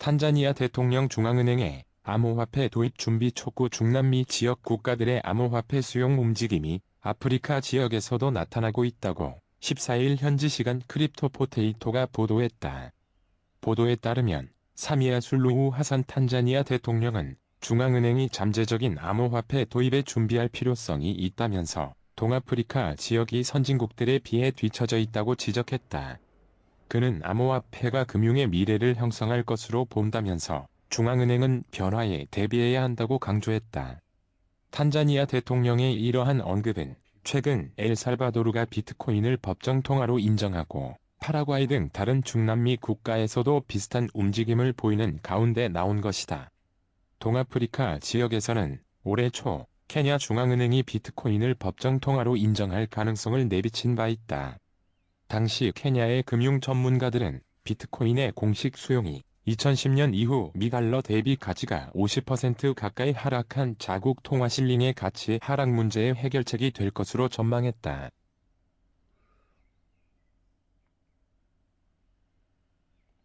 탄자니아 대통령 중앙은행의 암호화폐 도입 준비 촉구 중남미 지역 국가들의 암호화폐 수용 움직임이 아프리카 지역에서도 나타나고 있다고 14일 현지 시간 크립토 포테이토가 보도했다. 보도에 따르면 사미야 술루후 하산 탄자니아 대통령은 중앙은행이 잠재적인 암호화폐 도입에 준비할 필요성이 있다면서 동아프리카 지역이 선진국들에 비해 뒤처져 있다고 지적했다. 그는 암호화폐가 금융의 미래를 형성할 것으로 본다면서 중앙은행은 변화에 대비해야 한다고 강조했다. 탄자니아 대통령의 이러한 언급은 최근 엘살바도르가 비트코인을 법정 통화로 인정하고 파라과이 등 다른 중남미 국가에서도 비슷한 움직임을 보이는 가운데 나온 것이다. 동아프리카 지역에서는 올해 초 케냐 중앙은행이 비트코인을 법정 통화로 인정할 가능성을 내비친 바 있다. 당시 케냐의 금융 전문가들은 비트코인의 공식 수용이 2010년 이후 미달러 대비 가치가 50% 가까이 하락한 자국 통화 실링의 가치 하락 문제의 해결책이 될 것으로 전망했다.